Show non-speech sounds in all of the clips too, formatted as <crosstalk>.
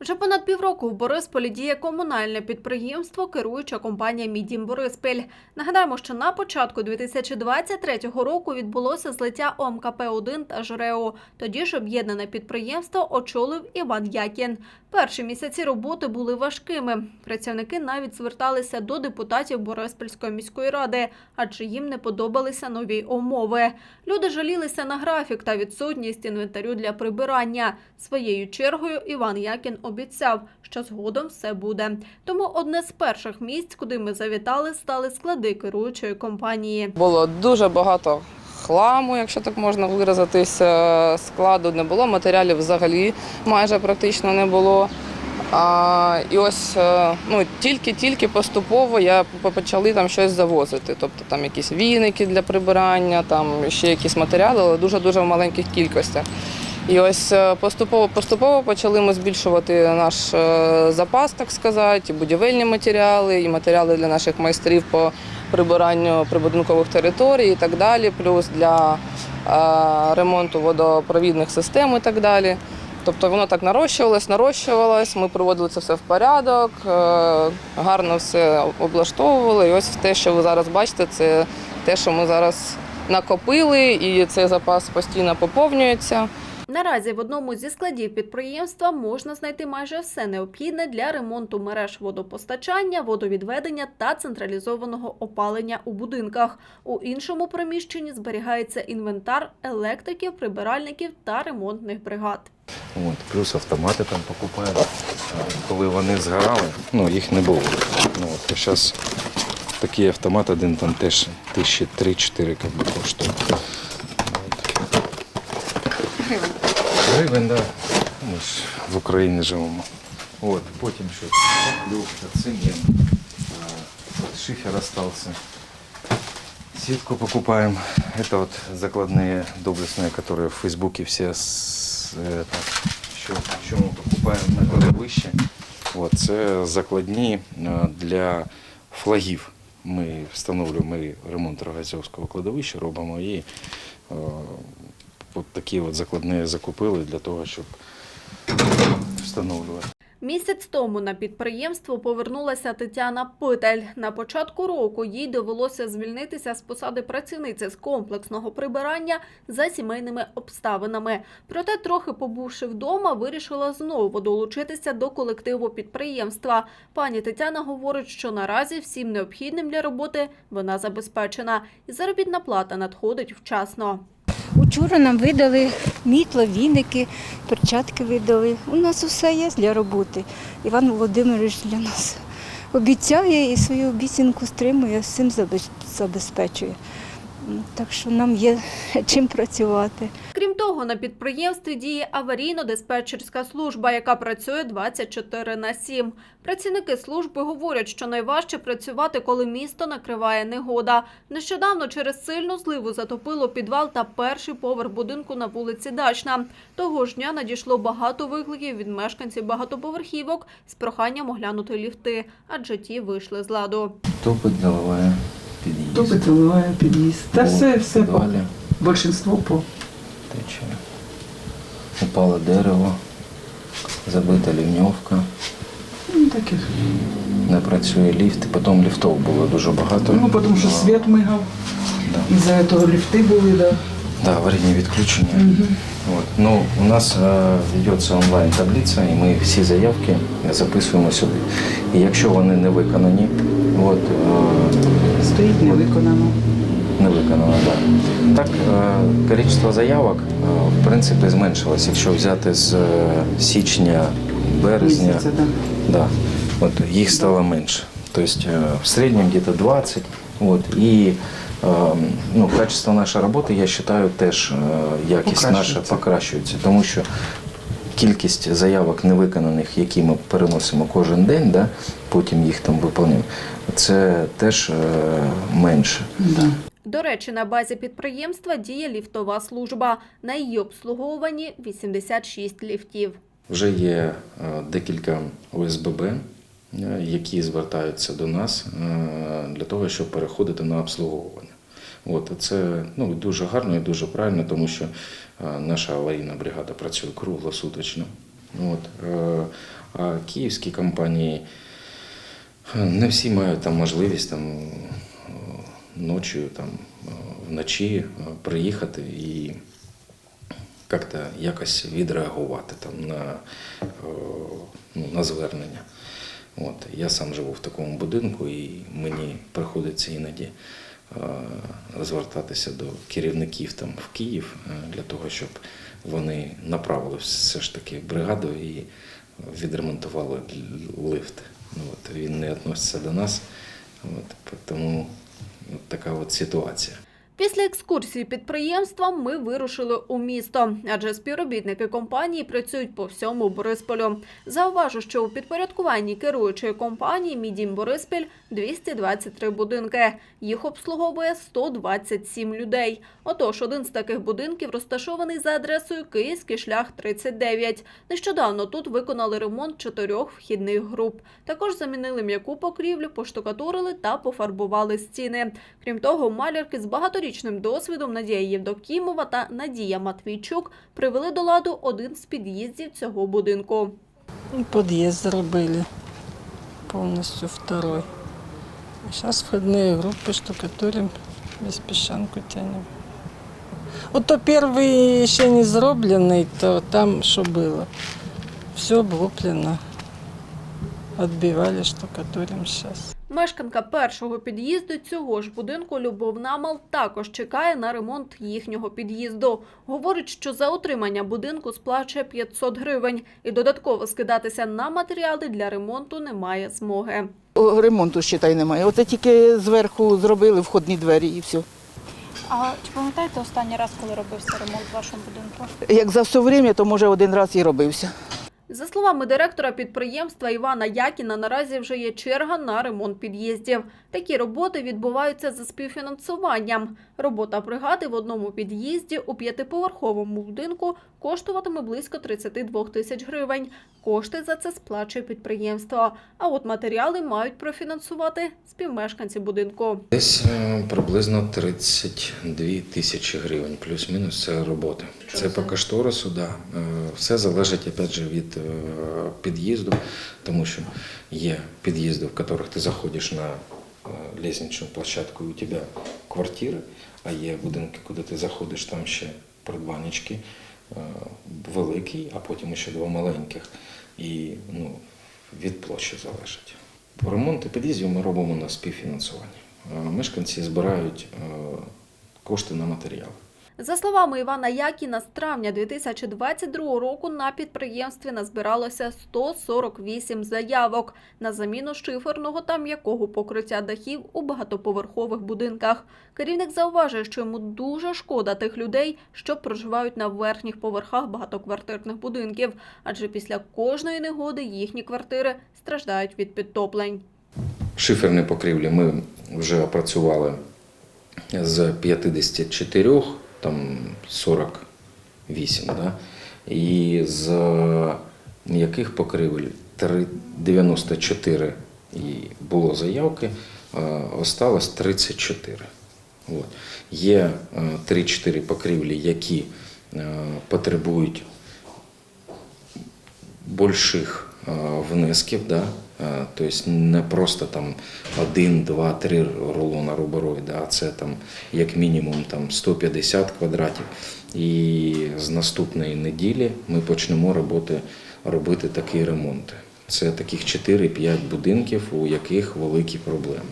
Вже понад півроку в Борисполі діє комунальне підприємство, керуюча компанія «Мідім Бориспіль». Нагадаємо, що на початку 2023 року відбулося злиття ОМКП-1 та ЖРЕО. Тоді ж об'єднане підприємство очолив Іван Якін. Перші місяці роботи були важкими. Працівники навіть зверталися до депутатів Бориспільської міської ради, адже їм не подобалися нові умови. Люди жалілися на графік та відсутність інвентарю для прибирання. Своєю чергою Іван Якін обіцяв, що згодом все буде. Тому одне з перших місць, куди ми завітали, стали склади керуючої компанії. Було дуже багато хламу, якщо так можна виразитися. Складу не було, матеріалів взагалі майже практично не було. А, і ось е, ну, тільки-тільки поступово я почали там щось завозити. Тобто там якісь віники для прибирання, там ще якісь матеріали, але дуже-дуже в маленьких кількостях. І ось е, поступово поступово почали ми збільшувати наш е, запас, так сказати, і будівельні матеріали, і матеріали для наших майстрів по прибиранню прибудинкових територій і так далі, плюс для е, ремонту водопровідних систем і так далі. Тобто воно так нарощувалось, нарощувалось, ми приводили це все в порядок, е, гарно все облаштовували. І ось те, що ви зараз бачите, це те, що ми зараз накопили, і цей запас постійно поповнюється. Наразі в одному зі складів підприємства можна знайти майже все необхідне для ремонту мереж водопостачання, водовідведення та централізованого опалення у будинках. У іншому приміщенні зберігається інвентар електриків, прибиральників та ремонтних бригад. От, плюс автомати там покупаємо. А Коли вони згорали, ну їх не було. Ну, от, зараз такий автомат один там теж тисячі три-чотири коштує. От Гривень, да. Ми ж в Україні живемо. От, потім що люфта, цемент, а, от шифер остался. Сетку покупаем. Это вот закладные доблестные, которые в Фейсбуке все с, это, що, що ми покупаємо на кладовище. От, це закладні е, для флагів. Ми встановлюємо ми ремонт Рогазьовського кладовища, робимо і е, от такі от закладні закупили для того, щоб встановлювати. Місяць тому на підприємство повернулася Тетяна Питель. На початку року їй довелося звільнитися з посади працівниці з комплексного прибирання за сімейними обставинами. Проте, трохи побувши вдома, вирішила знову долучитися до колективу підприємства. Пані Тетяна говорить, що наразі всім необхідним для роботи вона забезпечена, і заробітна плата надходить вчасно. Учора нам видали мітло, віники, перчатки видали. У нас усе є для роботи. Іван Володимирович для нас обіцяє і свою обіцянку стримує, всім забезпечує. Так що нам є <laughs> чим працювати. Того, на підприємстві діє аварійно-диспетчерська служба, яка працює 24 на 7. Працівники служби говорять, що найважче працювати, коли місто накриває негода. Нещодавно через сильну зливу затопило підвал та перший поверх будинку на вулиці Дачна. Того ж дня надійшло багато викликів від мешканців багатоповерхівок з проханням оглянути ліфти, адже ті вийшли з ладу. Топить заливає під'їзд. Топить заливає під'їзд. Та все, все по большинство по. Тече. Упало дерево, забита лівньовка. Ну, таке. Не працює ліфт, і потім ліфтов було дуже багато. Ну, тому що світ мигав. Да. Із-за цього ліфти були, да. Да, аварийные відключення. Вот. Ну, у нас е, ведеться онлайн-таблиця, і ми всі заявки записуємо сюди. І якщо вони не виконані, от, е, Стоїть не виконано. Не виконано, да. так е, кількість заявок е, в принципі зменшилось. Якщо взяти з е, січня, березня, да. Вот их стало меньше. То есть э, в среднем где-то 20. Вот. И э, ну, качество нашої роботи, я вважаю, теж якість наша Покращується. Тому що кількість заявок невиконаних, які ми переносимо кожен день, да, потім їх там виповнюємо, це теж менше. Да. До речі, на базі підприємства діє ліфтова служба. На її обслуговуванні 86 ліфтів. Вже є е, декілька ОСББ, е, які звертаються до нас е, для того, щоб переходити на обслуговування. От це ну, дуже гарно і дуже правильно, тому що наша аварійна бригада працює круглосуточно. От, а київські компанії не всі мають там можливість там ночі, там е, вночі е, приїхати і як-то якось відреагувати там на, е, ну, на звернення. От, я сам живу в такому будинку, і мені приходиться іноді е, звертатися до керівників там в Київ е, для того, щоб вони направили все ж таки бригаду і відремонтували лифт. От, він не відноситься до нас, от, тому така от ситуація. Після екскурсії підприємства ми вирушили у місто, адже співробітники компанії працюють по всьому Борисполю. Зауважу, що у підпорядкуванні керуючої компанії Мідім Бориспіль 223 будинки. Їх обслуговує 127 людей. Отож, один з таких будинків розташований за адресою Київський шлях 39. Нещодавно тут виконали ремонт чотирьох вхідних груп. Також замінили м'яку покрівлю, поштукатурили та пофарбували стіни. Крім того, малярки з багаторічним досвідом Надія Євдокімова та Надія Матвійчук привели до ладу один з під'їздів цього будинку. Ну, Подъезд зробили полностью второй. А сейчас входные группы штукатурим, без песчанку тянем. Вот то первый еще не зробленный, то там что было. Все облуплено. Отбивали, штукатурим сейчас. Мешканка першого під'їзду цього ж будинку Любов Намал також чекає на ремонт їхнього під'їзду. Говорить, що за утримання будинку сплачує 500 гривень і додатково скидатися на матеріали для ремонту немає змоги. Ремонту ще та й немає. Оце тільки зверху зробили входні двері і все. А чи пам'ятаєте останній раз, коли робився ремонт в вашому будинку? Як за все время, то може один раз і робився. За словами директора підприємства Івана Якіна, наразі вже є черга на ремонт під'їздів. Такі роботи відбуваються за співфінансуванням. Робота бригади в одному під'їзді у п'ятиповерховому будинку коштуватиме близько 32 тисяч гривень. Кошти за це сплачує підприємство. А от матеріали мають профінансувати співмешканці будинку. Десь е, приблизно 32 тисячі гривень, плюс-мінус це роботи. Це по кошторису, да. Е, Все залежить опять же від е, під'їзду, тому що є під'їзди, в яких ти заходиш на е, лестничну площадку, і у тебе квартири, а є будинки, куди ти заходиш, там ще придбанечки е, великий, а потім ще два маленьких. І ну, від площі залежить. По ремонту під'їздів ми робимо на співфінансуванні. Мешканці збирають кошти на матеріали. За словами Івана Якіна, з травня 2022 року на підприємстві назбиралося 148 заявок на заміну шиферного та м'якого покриття дахів у багатоповерхових будинках. Керівник зауважує, що йому дуже шкода тих людей, що проживають на верхніх поверхах багатоквартирних будинків, адже після кожної негоди їхні квартири страждають від підтоплень. Шиферні покрівлі ми вже опрацювали з 54, там 48, да? і з м'яких покрівель три- 94 і було заявки, е, осталось 34. От. Є е, 3-4 покрівлі, які е, потребують больших е, внесків, да? Тобто не просто там один, два, три рулона рубероїда, а це там як мінімум там 150 квадратів. І з наступної неділі ми почнемо роботи, робити такі ремонти. Це таких 4-5 будинків, у яких великі проблеми.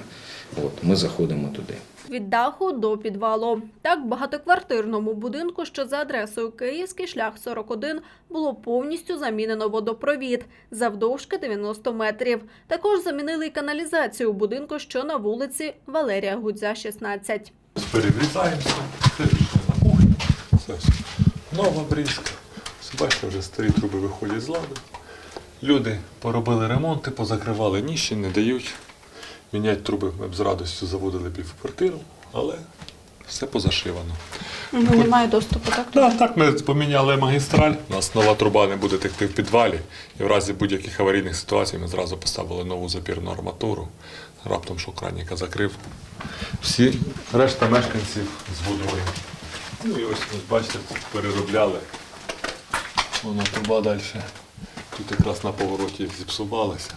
От, ми заходимо туди. Від даху до підвалу. Так, в багатоквартирному будинку, що за адресою Київський шлях 41, було повністю замінено водопровід завдовжки 90 метрів. Також замінили й каналізацію у будинку, що на вулиці Валерія Гудзя, 16. Переврізаємося, це на кухні. Це нова брізка. Бачите, вже старі труби виходять з ладу. Люди поробили ремонти, позакривали ніщі, не дають. Міняти труби ми б з радістю заводили б і в квартиру, але все позашивано. Ну, немає доступу, так? Так, так, ми поміняли магістраль. У нас нова труба не буде текти в підвалі. І в разі будь-яких аварійних ситуацій ми зразу поставили нову запірну арматуру. Раптом що кранника закрив. Всі решта мешканців з водою. Ну і ось, ось бачите, переробляли. Воно труба далі Тут якраз на повороті зіпсувалися.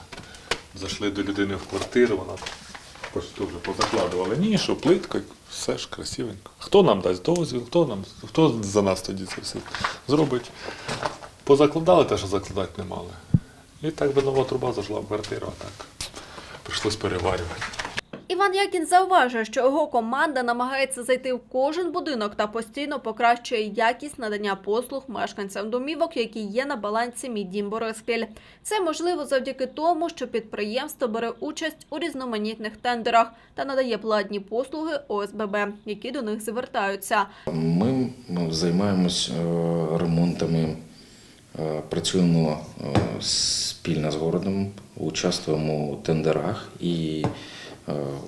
Зайшли до людини в квартиру, вона просто вже позакладувала нішу, плитку, все ж красивенько. Хто нам дасть дозвіл, хто, нам, хто за нас тоді це все зробить? Позакладали те, що закладати не мали. І так би нова труба зайшла в квартиру, а так прийшлось переварювати. Іван Якін зауважує, що його команда намагається зайти в кожен будинок та постійно покращує якість надання послуг мешканцям домівок, які є на балансі «Мій дім Бориспіль». Це можливо завдяки тому, що підприємство бере участь у різноманітних тендерах та надає платні послуги ОСББ, які до них звертаються. Ми ну, займаємось е, ремонтами, е, працюємо е, спільно з городом, участвуємо у тендерах і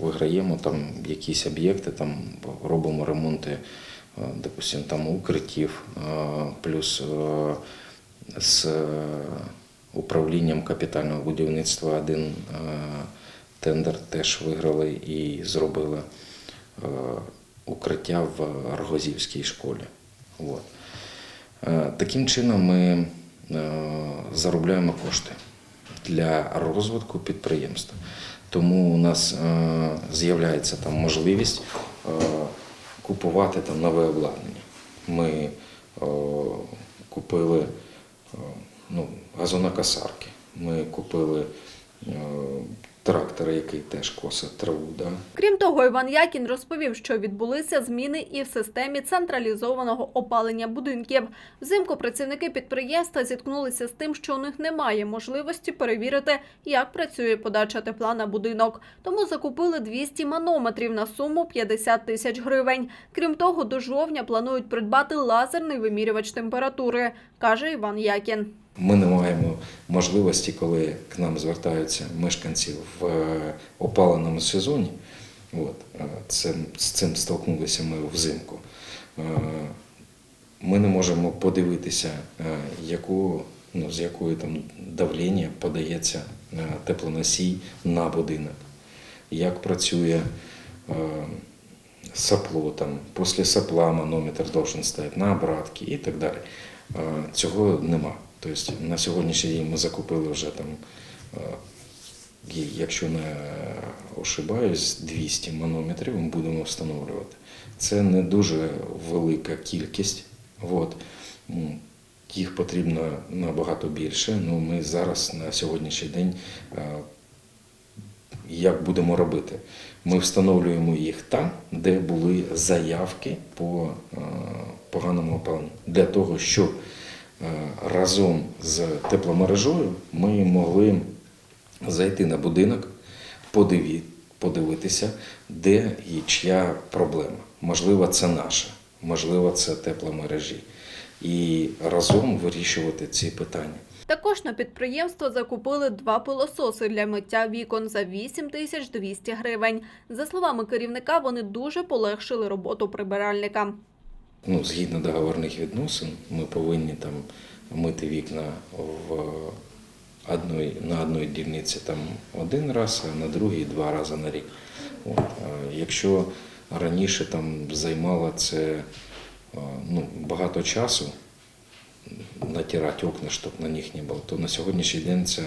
виграємо там якісь об'єкти, там робимо ремонти, е, допустим, там укриттів, е, плюс е, з е, управлінням капітального будівництва один е, тендер теж виграли і зробили е, укриття в Аргозівській школі. От. Е, Таким чином ми е, заробляємо кошти для розвитку підприємства. Тому у нас е, з'являється там можливість е, купувати там нове обладнання. Ми е, купили ну, газонокосарки, ми купили е, трактор, який теж косить траву. Да? Крім того, Іван Якін розповів, що відбулися зміни і в системі централізованого опалення будинків. Взимку працівники підприємства зіткнулися з тим, що у них немає можливості перевірити, як працює подача тепла на будинок. Тому закупили 200 манометрів на суму 50 тисяч гривень. Крім того, до жовтня планують придбати лазерний вимірювач температури, каже Іван Якін. Ми не маємо можливості, коли к нам звертаються мешканці в е, опаленому сезоні. От, е, це, з цим столкнулися ми взимку. Е, Ми не можемо подивитися, яку, ну, з якою там давлення подається теплоносій на будинок, як працює сопло, там, після сопла манометр должен стояти на обратки і так далі. Цього нема. Тобто на сьогоднішній день ми закупили вже там, е, якщо не ошибаюсь, 200 манометрів ми будемо встановлювати. Це не дуже велика кількість. От. Їх потрібно набагато більше. Ну, ми зараз на сьогоднішній день е, як будемо робити? Ми встановлюємо їх там, де були заявки по е, поганому опаленню, для того, щоб разом з тепломережою ми могли зайти на будинок, подиві- подивитися, де і чия проблема. Можливо, це наша, можливо, це тепломережі. І разом вирішувати ці питання. Також на підприємство закупили два пилососи для миття вікон за 8 тисяч 200 гривень. За словами керівника, вони дуже полегшили роботу прибиральникам. Ну, згідно договорних відносин, ми повинні там мити вікна в одної, на одній дільниці там один раз, а на другій два рази на рік. От. Якщо раніше там займало це ну, багато часу, натирати окна, щоб на них не було, то на сьогоднішній день це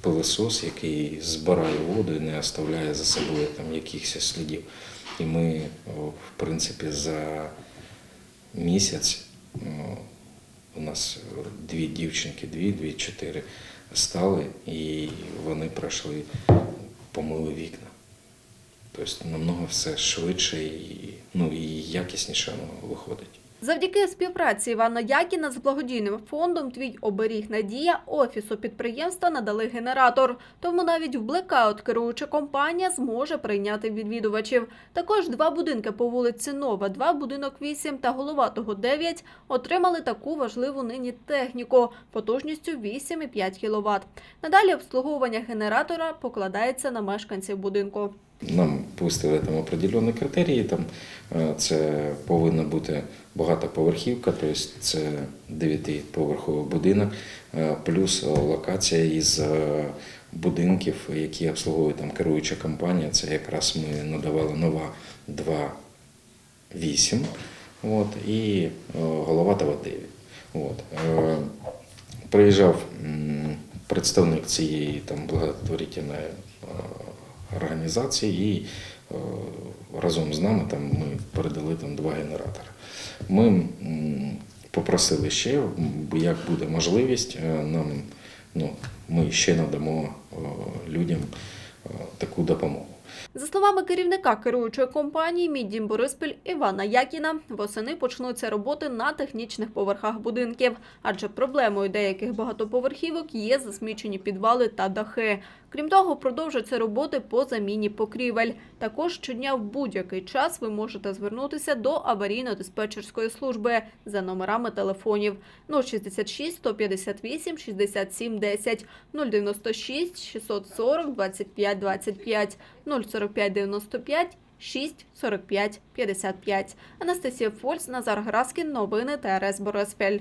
пилосос, який збирає воду і не оставляє за собою там якихось слідів. І ми, в принципі, за місяць у нас дві дівчинки, дві, дві, чотири стали, і вони пройшли, помили вікна. Тобто намного все швидше і, ну, і якісніше воно виходить. Завдяки співпраці Івана Якіна з благодійним фондом Твій оберіг Надія офісу підприємства надали генератор. Тому навіть в блекаут керуюча компанія зможе прийняти відвідувачів. Також два будинки по вулиці Нова, два будинок 8 та Головатого 9 отримали таку важливу нині техніку потужністю 8,5 кВт. Надалі обслуговування генератора покладається на мешканців будинку. Нам пустили там определені критерії. Там е, це повинна бути багатоповерхівка, тобто це дев'ятиповерховий будинок, е, плюс локація із е, будинків, які обслуговує там керуюча компанія. Це якраз ми надавали нова 2,8 от, і е, Головатого 9. От. Приїжджав представник цієї там благотворительної організації, і е, разом з нами там ми передали там два генератори. Ми попросили ще, як буде можливість, е, нам ну, ми ще надамо е, людям таку допомогу. За словами керівника керуючої компанії «Міддім Бориспіль» Івана Якіна, восени почнуться роботи на технічних поверхах будинків, адже проблемою деяких багатоповерхівок є засмічені підвали та дахи. Крім того, продовжаться роботи по заміні покрівель. Також щодня в будь-який час ви можете звернутися до аварійно-диспетчерської служби за номерами телефонів 066 158 67 10, 096 640 25 25, 045 95 6 45 55. Анастасія Фольц, Назар Граскін. Новини ТРС Бориспіль.